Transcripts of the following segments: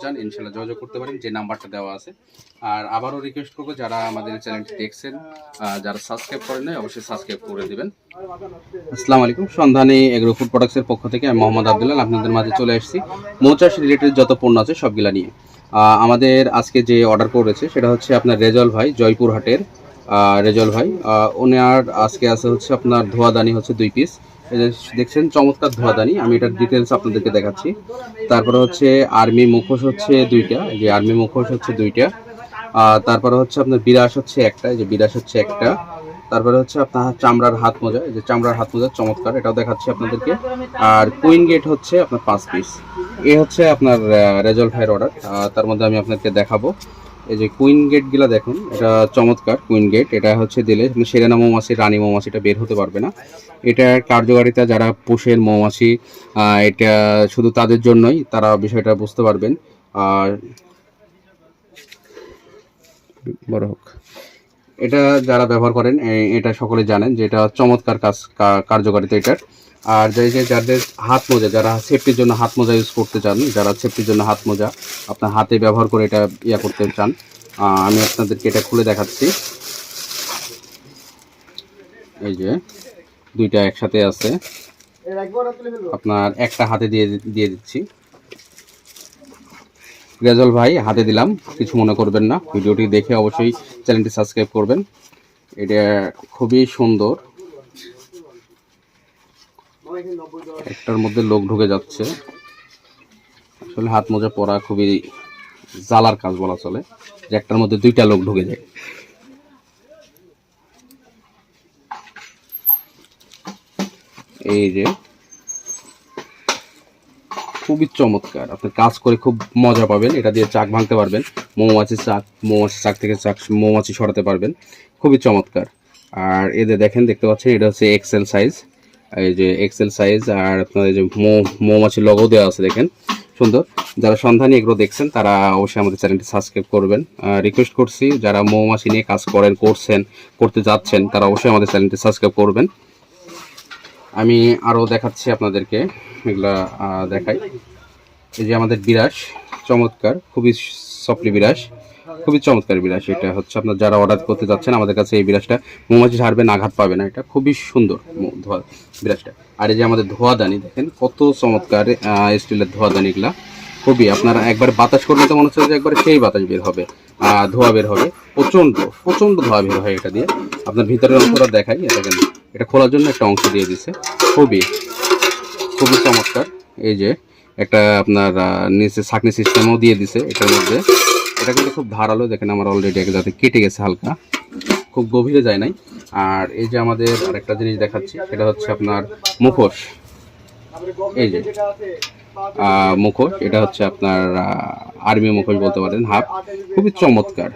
চান, ইনশাল্লাহ যোগাযোগ করতে পারেন, যে নাম্বারটা দেওয়া আছে। আর আবারও রিকোয়েস্ট করব, যারা আমাদের চ্যানেলটি দেখছেন যারা সাবস্ক্রাইব করেন নাই, অবশ্যই সাবস্ক্রাইব করে দেবেন। আসসালামু আলাইকুম, সন্ধানী এগ্রো ফুড প্রোডাক্টসের পক্ষ থেকে আমি মোহাম্মদ আবদুল্লাহ, আপনাদের মাঝে চলে এসেছি। মৌচাষ রিলেটেড যত পণ্য আছে, সবগুলা নিয়ে। আমাদের আজকে যে অর্ডার করেছে, সেটা হচ্ছে আপনার রেজল ভাই, জয়পুরহাটের রেজল ভাই। ওনার আজকে আছে হচ্ছে আপনার ধোয়াদানি হচ্ছে দুই পিস দেখছেন, চমৎকার ধোয়াদানি। আমি এটার ডিটেলস আপনাদেরকে দেখাচ্ছি। তারপরে হচ্ছে আর্মি মুখোশ হচ্ছে দুইটা। যে আর্মি মুখোশ হচ্ছে দুইটা। তারপরে হচ্ছে আপনার বিরাস হচ্ছে একটা। যে বিরাস হচ্ছে একটা। তারপরে হচ্ছে আপনার চামড়ার হাত মোজা। যে চামড়ার হাত মোজা চমৎকার। এটাও দেখাচ্ছি আপনাদেরকে। আর কুইন গেট হচ্ছে আপনার পাঁচ পিস এ হচ্ছে আপনার রেজল ভাইয়ের অর্ডার তার মধ্যে আমি আপনাকে দেখাবো। এই যে কুইন গেটগুলা দেখুন, এটা চমৎকার কুইন গেট এটা হচ্ছে দিলে সেরেনা মৌমাছি, রানী মৌমাছিটা বের হতে পারবে না। এটার কার্যকারিতা যারা পোষের মৌমাছি এটা শুধু তাদের জন্যই, তারা বিষয়টা বুঝতে পারবেন। আর বড় হোক। এটা যারা ব্যবহার করেন এটা সকলে জানেন যে এটা চমৎকার কাজ কার্যকারিতা এটার। আর যে যে যাদের হাত মোজা, যারা সেফটির জন্য হাত মোজা ইউজ করতে চান, যারা সেফটির জন্য হাত মোজা, আপনার হাতে ব্যবহার করে এটা ইয়া করতে চান আমি আপনাদেরকে এটা খুলে দেখাচ্ছি। এই যে দুইটা একসাথে আছে। আপনার একটা হাতে দিয়ে দিয়ে দিচ্ছি। রেজল ভাই, হাতে দিলাম, কিছু মনে করবেন না। ভিডিওটি দেখে অবশ্যই চ্যানেলটি সাবস্ক্রাইব করবেন। এটা খুবই সুন্দর। একটার মধ্যে লোক ঢুকে যাচ্ছে। আসলে হাত মোজা পরা খুবই জ্বালার কাজ বলা চলে, যে একটার মধ্যে দুইটা লোক ঢুকে যায়। এই যে, খুবই চমৎকার। আপনি কাজ করে খুব মজা পাবেন, এটা দিয়ে চাক ভাঙতে পারবেন মৌমাছির চাক মৌমাছির চাক থেকে চাক, মৌমাছি সরাতে পারবেন, খুবই চমৎকার। আর এদের দেখেন, দেখতে পাচ্ছেন, এটা হচ্ছে এক্সেল সাইজ এই যে এক্সেল সাইজ আর আপনার এই যে মৌ, মৌমাছির লগো দেওয়া আছে দেখেন, সুন্দর। যারা সন্ধানী এগুলো দেখছেন, তারা অবশ্যই আমাদের চ্যানেলটি সাবস্ক্রাইব করবেন। রিকোয়েস্ট করছি, যারা মৌমাছি নিয়ে কাজ করেন, করছেন, করতে যাচ্ছেন, তারা অবশ্যই আমাদের চ্যানেলটি সাবস্ক্রাইব করবেন। আমি আরও দেখাচ্ছি আপনাদেরকে, এগুলা দেখাই। এই যে আমাদের বিরাস চমৎকার, খুবই সফলি বিরাস খুবই চমৎকার বিরাস এটা হচ্ছে আপনার যারা অর্ডার করতে যাচ্ছেন আমাদের কাছে এই বিরাসটা মৌমাছি ছাড়বেন আঘাত পাবে না এটা খুবই সুন্দর ধোয়া বিরাসটা আর এই যে আমাদের ধোয়াদানি দেখেন কত চমৎকার স্টিলের ধোয়াদানিগুলা খুবই আপনারা একবার বাতাস করলে তো মনে হচ্ছে যে একবার সেই বাতাস বের হবে ধোয়া বের হবে। প্রচণ্ড প্রচণ্ড ধোয়া বের হয় এটা দিয়ে। আপনার ভিতরের অংশটা দেখাই দেখেন এটা খোলার জন্য একটা অংশ দিয়ে দিছে। খুবই খুবই চমৎকার। এই যে একটা আপনার নিচে ছাকনি সিস্টেমও দিয়ে দিছে এটার মধ্যে। এটা কিন্তু খুব ধারালো, দেখেন আমার অলরেডি এক যাতে কেটে গেছে হালকা। খুব গভীরে যায় নাই। আর এই যে আমাদের আরেকটা জিনিস দেখাচ্ছি, সেটা হচ্ছে আপনার মুখোশ। এই যে মুখোশ, এটা হচ্ছে আপনার আর্মি মুখোশ বলতে পারেন, হাফ। খুবই চমৎকার।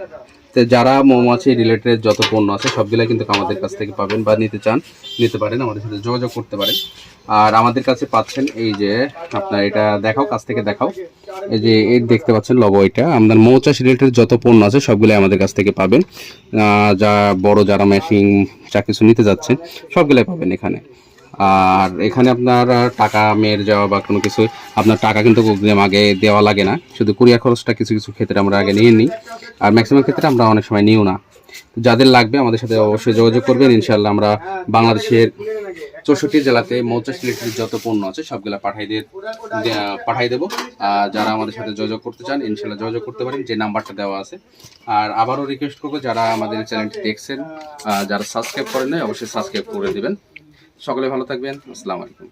তো যারা মৌমাছি রিলেটেড যত পণ্য আছে সবগুলা কিন্তু আমাদের কাছ থেকে পাবেন বা নিতে চান, নিতে পারেন, আমাদের সাথে যোগাযোগ করতে পারেন। আর আমাদের কাছে পাচ্ছেন এই যে, আপনার এটা দেখাও, কাছ থেকে দেখাও। এই যে, এই দেখতে পাচ্ছেন লবো এটা। আপনার মৌচাষ রিলেটেড যত পণ্য আছে, সবগুলাই আমাদের কাছ থেকে পাবেন। যা বড়, যারা মেশিন যা কিছু নিতে যাচ্ছেন, সবগুলাই পাবেন এখানে। আর এখানে আপনার টাকা মেয়ের যাওয়া বা কোনো কিছু, আপনার টাকা কিন্তু আগে দেওয়া লাগে না। শুধু কুরিয়ার খরচটা কিছু কিছু ক্ষেত্রে আমরা আগে নিয়ে নিই। আর ম্যাক্সিমাম ক্ষেত্রে আমরা অনেক সময় নিও না। যাদের লাগবে আমাদের সাথে অবশ্যই যোগাযোগ করবেন। ইনশাল্লাহ আমরা বাংলাদেশের চৌষট্টি জেলাতে মৌচাষ রিলেটেড যত পণ্য আছে, সবগুলা পাঠাই দিয়ে পাঠাই দেবো। আর যারা আমাদের সাথে যোগাযোগ করতে চান ইনশাল্লাহ যোগাযোগ করতে পারেন। যে নাম্বারটা দেওয়া আছে। আর আবারও রিকোয়েস্ট করব, যারা আমাদের চ্যানেলটি দেখছেন যারা সাবস্ক্রাইব করেন অবশ্যই সাবস্ক্রাইব করে দেবেন। সকলে ভালো থাকবেন। আসসালামু আলাইকুম।